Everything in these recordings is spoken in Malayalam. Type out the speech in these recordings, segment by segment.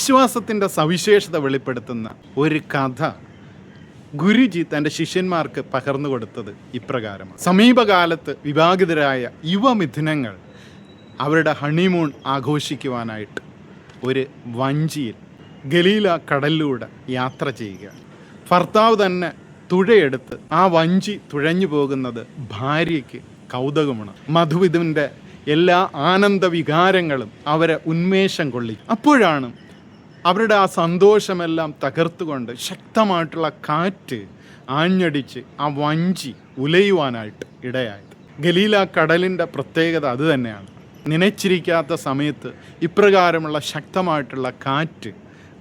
വിശ്വാസത്തിന്റെ സവിശേഷത വെളിപ്പെടുത്തുന്ന ഒരു കഥ ഗുരുജി തന്റെ ശിഷ്യന്മാർക്ക് പകർന്നു കൊടുത്തത് ഇപ്രകാരമാണ്. സമീപകാലത്ത് വിവാഹിതരായ യുവമിഥുനങ്ങൾ അവരുടെ ഹണിമൂൺ ആഘോഷിക്കുവാനായിട്ട് ഒരു വഞ്ചിയിൽ ഗലീല കടലിലൂടെ യാത്ര ചെയ്യുക. ഭർത്താവ് തന്നെ തുഴയെടുത്ത് ആ വഞ്ചി തുഴഞ്ഞു പോകുന്നത് ഭാര്യയ്ക്ക് കൗതുകമാണ്. മധുവിധുവിന്റെ എല്ലാ ആനന്ദ വികാരങ്ങളും അവരെ ഉന്മേഷം കൊള്ളി അപ്പോഴാണ് അവരുടെ ആ സന്തോഷമെല്ലാം തകർത്തുകൊണ്ട് ശക്തമായിട്ടുള്ള കാറ്റ് ആഞ്ഞടിച്ച് ആ വഞ്ചി ഉലയുവാനായിട്ട് ഇടയായത്. ഗലീല കടലിന്റെ പ്രത്യേകത അത് തന്നെയാണ്. നനച്ചിരിക്കാത്ത സമയത്ത് ഇപ്രകാരമുള്ള ശക്തമായിട്ടുള്ള കാറ്റ്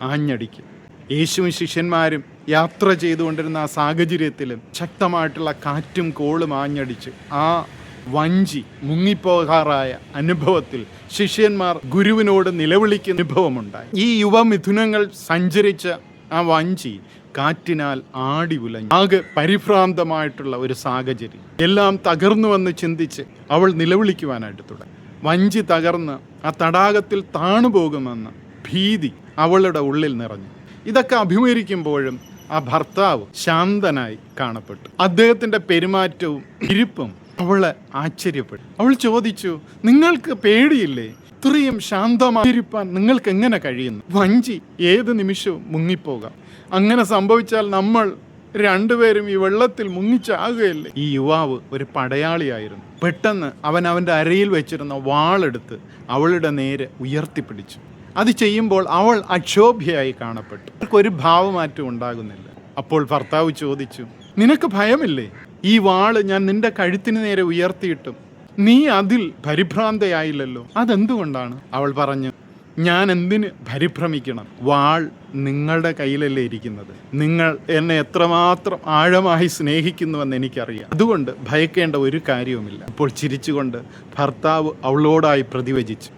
ആഞ്ഞടിക്കും. യേശുവും ശിഷ്യന്മാരും യാത്ര ചെയ്തുകൊണ്ടിരുന്ന ആ സാഹചര്യത്തിലും ശക്തമായിട്ടുള്ള കാറ്റും കോളും ആഞ്ഞടിച്ച് ആ വഞ്ചി മുങ്ങിപ്പോകാറായ അനുഭവത്തിൽ ശിഷ്യന്മാർ ഗുരുവിനോട് നിലവിളിക്കുന്ന അനുഭവമുണ്ടായി. ഈ യുവമിഥുനങ്ങൾ സഞ്ചരിച്ച ആ വഞ്ചി കാറ്റിനാൽ ആടി ഉലഞ്ഞു. ആകെ പരിഭ്രാന്തമായിട്ടുള്ള ഒരു സാഹചര്യം. എല്ലാം തകർന്നുവെന്ന് ചിന്തിച്ച് അവൾ നിലവിളിക്കുവാനായിട്ട് തുടങ്ങി. വഞ്ചി തകർന്ന് ആ തടാകത്തിൽ താണുപോകുമെന്ന ഭീതി അവളുടെ ഉള്ളിൽ നിറഞ്ഞു. ഇതൊക്കെ അഭിമുഖീകരിക്കുമ്പോഴും ആ ഭർത്താവ് ശാന്തനായി കാണപ്പെട്ടു. അദ്ദേഹത്തിന്റെ പെരുമാറ്റവും ഇരിപ്പും അവളെ ആശ്ചര്യപ്പെട്ടു അവൾ ചോദിച്ചു നിങ്ങൾക്ക് പേടിയില്ലേ? ഇത്രയും ശാന്തമായിരിക്കാൻ നിങ്ങൾക്ക് എങ്ങനെ കഴിയുന്നു? വഞ്ചി ഏത് നിമിഷവും മുങ്ങിപ്പോകാം. അങ്ങനെ സംഭവിച്ചാൽ നമ്മൾ രണ്ടുപേരും ഈ വെള്ളത്തിൽ മുങ്ങിച്ചാകുകയല്ലേ? ഈ യുവാവ് ഒരു പടയാളിയായിരുന്നു. പെട്ടെന്ന് അവൻ അവന്റെ അരയിൽ വെച്ചിരുന്ന വാളെടുത്ത് അവളുടെ നേരെ ഉയർത്തിപ്പിടിച്ചു. അത് ചെയ്യുമ്പോൾ അവൾ അക്ഷോഭ്യയായി കാണപ്പെട്ടു. ഒരു ഭാവമാറ്റം ഉണ്ടാകുന്നില്ല. അപ്പോൾ ഭർത്താവ് ചോദിച്ചു നിനക്ക് ഭയമില്ലേ? ഈ വാൾ ഞാൻ നിന്റെ കഴുത്തിന് നേരെ ഉയർത്തിയിട്ടും നീ അതിൽ പരിഭ്രാന്തയായില്ലല്ലോ. അതെന്തുകൊണ്ടാണ്? അവൾ പറഞ്ഞു ഞാൻ എന്തിന് പരിഭ്രമിക്കണം? വാൾ നിങ്ങളുടെ കയ്യിലല്ലേ ഇരിക്കുന്നത്. നിങ്ങൾ എന്നെ എത്രമാത്രം ആഴമായി സ്നേഹിക്കുന്നുവെന്ന് എനിക്കറിയാം. അതുകൊണ്ട് ഭയക്കേണ്ട ഒരു കാര്യവുമില്ല. അപ്പോൾ ചിരിച്ചുകൊണ്ട് ഭർത്താവ് അവളോടായി പ്രതിവചിച്ചു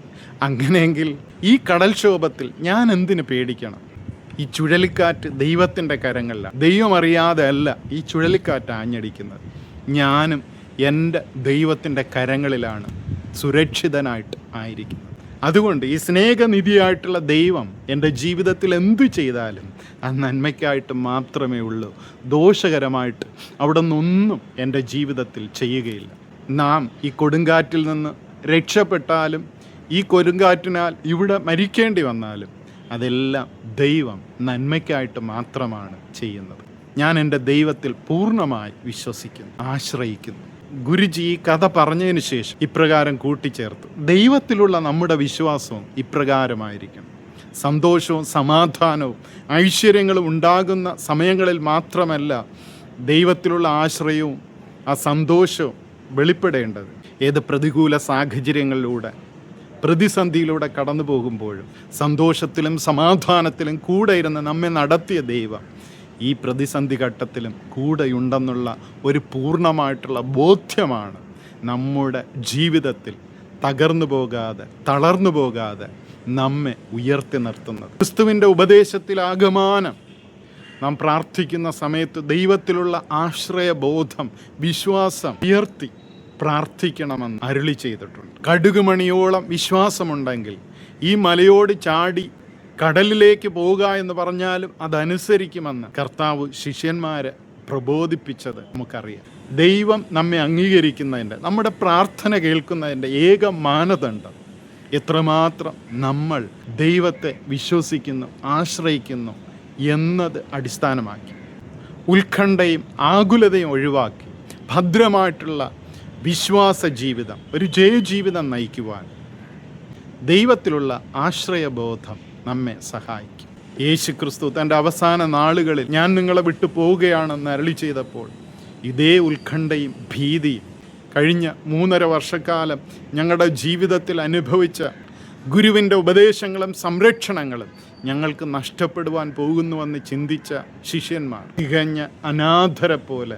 അങ്ങനെയെങ്കിൽ ഈ കടൽക്ഷോഭത്തിൽ ഞാൻ എന്തിന് പേടിക്കണം? ഈ ചുഴലിക്കാറ്റ് ദൈവത്തിന്റെ കരങ്ങളിലാണ് ദൈവം അറിയാതെ അല്ല ഈ ചുഴലിക്കാറ്റ് ആഞ്ഞടിക്കുന്നത്. ഞാനും എന്റെ ദൈവത്തിന്റെ കരങ്ങളിലാണ് സുരക്ഷിതനായിട്ട് ആയിരിക്കുന്നത്. അതുകൊണ്ട് ഈ സ്നേഹനിധിയായിട്ടുള്ള ദൈവം എന്റെ ജീവിതത്തിൽ എന്തു ചെയ്താലും ആ നന്മയ്ക്കായിട്ട് മാത്രമേ ഉള്ളൂ. ദോഷകരമായിട്ട് അവിടെ നിന്നൊന്നും എന്റെ ജീവിതത്തിൽ ചെയ്യുകയില്ല. നാം ഈ കൊടുങ്കാറ്റിൽ നിന്ന് രക്ഷപ്പെട്ടാലും ഈ കൊടുങ്കാറ്റിനാൽ ഇവിടെ മരിക്കേണ്ടി വന്നാലും അതെല്ലാം ദൈവം നന്മയ്ക്കായിട്ട് മാത്രമാണ് ചെയ്യുന്നത്. ഞാൻ എന്റെ ദൈവത്തിൽ പൂർണമായി വിശ്വസിക്കുന്നു ആശ്രയിക്കുന്നു. ഗുരുജി ഈ കഥ പറഞ്ഞതിന് ശേഷം ഇപ്രകാരം കൂട്ടിച്ചേർത്തു. ദൈവത്തിലുള്ള നമ്മുടെ വിശ്വാസവും ഇപ്രകാരമായിരിക്കണം സന്തോഷവും സമാധാനവും ഐശ്വര്യങ്ങളും ഉണ്ടാകുന്ന സമയങ്ങളിൽ മാത്രമല്ല ദൈവത്തിലുള്ള ആശ്രയവും ആ സന്തോഷവും വെളിപ്പെടേണ്ടത്. ഏത് പ്രതികൂല സാഹചര്യങ്ങളിലൂടെ പ്രതിസന്ധിയിലൂടെ കടന്നു പോകുമ്പോഴും സന്തോഷത്തിലും സമാധാനത്തിലും കൂടെ ഇരുന്ന് നമ്മെ നടത്തിയ ദൈവം ഈ പ്രതിസന്ധി ഘട്ടത്തിലും കൂടെയുണ്ടെന്നുള്ള ഒരു പൂർണമായിട്ടുള്ള ബോധ്യമാണ് നമ്മുടെ ജീവിതത്തിൽ തകർന്നു പോകാതെ തളർന്നു പോകാതെ നമ്മെ ഉയർത്തി നിർത്തുന്നത്. ക്രിസ്തുവിന്റെ ഉപദേശത്തിലാകമാനം നാം പ്രാർത്ഥിക്കുന്ന സമയത്ത് ദൈവത്തിലുള്ള ആശ്രയബോധം വിശ്വാസം ഉയർത്തി പ്രാർത്ഥിക്കണമെന്ന് അരുളി ചെയ്തിട്ടുണ്ട്. കടുകുമണിയോളം വിശ്വാസമുണ്ടെങ്കിൽ ഈ മലയോട് ചാടി കടലിലേക്ക് പോവുക എന്ന് പറഞ്ഞാലും അതനുസരിക്കുമെന്ന് കർത്താവ് ശിഷ്യന്മാരെ പ്രബോധിപ്പിച്ചത് നമുക്കറിയാം. ദൈവം നമ്മെ അംഗീകരിക്കുന്നതിന്റെ നമ്മുടെ പ്രാർത്ഥന കേൾക്കുന്നതിന്റെ ഏക മാനദണ്ഡം എത്രമാത്രം നമ്മൾ ദൈവത്തെ വിശ്വസിക്കുന്നു ആശ്രയിക്കുന്നു എന്നത് അടിസ്ഥാനമാക്കി ഉത്കണ്ഠയും ആകുലതയും ഒഴിവാക്കി ഭദ്രമായിട്ടുള്ള വിശ്വാസ ജീവിതം ഒരു ജയജീവിതം നയിക്കുവാൻ ദൈവത്തിലുള്ള ആശ്രയബോധം നമ്മെ സഹായിക്കും. യേശു ക്രിസ്തു തന്റെ അവസാന നാളുകളിൽ ഞാൻ നിങ്ങളെ വിട്ടു പോവുകയാണെന്ന് അരളി ചെയ്തപ്പോൾ ഇതേ ഉത്കണ്ഠയും ഭീതിയും കഴിഞ്ഞ മൂന്നര വർഷക്കാലം ഞങ്ങളുടെ ജീവിതത്തിൽ അനുഭവിച്ച ഗുരുവിന്റെ ഉപദേശങ്ങളും സംരക്ഷണങ്ങളും ഞങ്ങൾക്ക് നഷ്ടപ്പെടുവാൻ പോകുന്നുവെന്ന് ചിന്തിച്ച ശിഷ്യന്മാർ തികഞ്ഞ അനാഥരെ പോലെ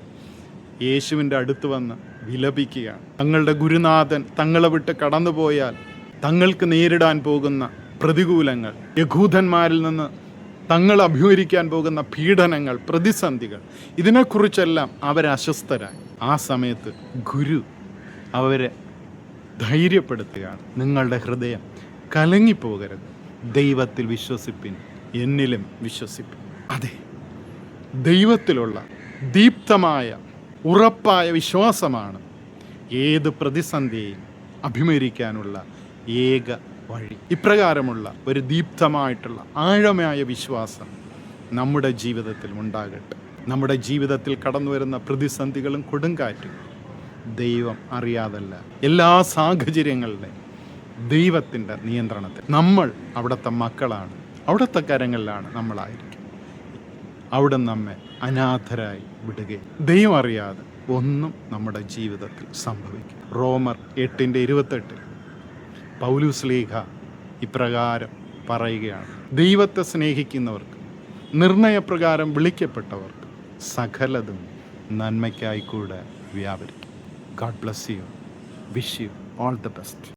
യേശുവിന്റെ അടുത്ത് വന്ന് വിലപിക്കുകയാണ്. തങ്ങളുടെ ഗുരുനാഥൻ തങ്ങളെ വിട്ട് കടന്നുപോയാൽ തങ്ങൾക്ക് നേരിടാൻ പോകുന്ന പ്രതികൂലങ്ങൾ യഹൂദന്മാരിൽ നിന്ന് തങ്ങൾ അഭിമുഖിക്കാൻ പോകുന്ന പീഡനങ്ങൾ പ്രതിസന്ധികൾ ഇതിനെക്കുറിച്ചെല്ലാം അവരസ്വസ്ഥരായി ആ സമയത്ത് ഗുരു അവരെ ധൈര്യപ്പെടുത്തുകയാണ്. നിങ്ങളുടെ ഹൃദയം കലങ്ങിപ്പോകരുത്. ദൈവത്തിൽ വിശ്വസിപ്പിൻ എന്നിലും വിശ്വസിപ്പിൻ. അതെ ദൈവത്തിലുള്ള ദീപ്തമായ ഉറപ്പായ വിശ്വാസമാണ് ഏത് പ്രതിസന്ധിയെയും അഭിമുഖീകരിക്കാനുള്ള ഏക വഴി. ഇപ്രകാരമുള്ള ഒരു ദീപ്തമായിട്ടുള്ള ആഴമായ വിശ്വാസം നമ്മുടെ ജീവിതത്തിൽ ഉണ്ടാകട്ടെ. നമ്മുടെ ജീവിതത്തിൽ കടന്നു വരുന്ന പ്രതിസന്ധികളും കൊടുങ്കാറ്റും ദൈവം അറിയാതല്ല. എല്ലാ സാഹചര്യങ്ങളുടെയും ദൈവത്തിന്റെ നിയന്ത്രണത്തിൽ നമ്മൾ അവിടുത്തെ മക്കളാണ് അവിടുത്തെ കരങ്ങളിലാണ് നമ്മളായിരിക്കും. അവിടെ നമ്മെ അനാഥരായി വിടുകയും. ദൈവം അറിയാതെ ഒന്നും നമ്മുടെ ജീവിതത്തിൽ സംഭവിക്കും. റോമർ എട്ടിന്റെ ഇരുപത്തെട്ടിൽ ലീഖ ഇപ്രകാരം പറയുകയാണ്. ദൈവത്തെ സ്നേഹിക്കുന്നവർക്ക് നിർണയപ്രകാരം വിളിക്കപ്പെട്ടവർക്ക് സകലതും നന്മയ്ക്കായി കൂടെ വ്യാപരിക്കും. God bless you wish you all the best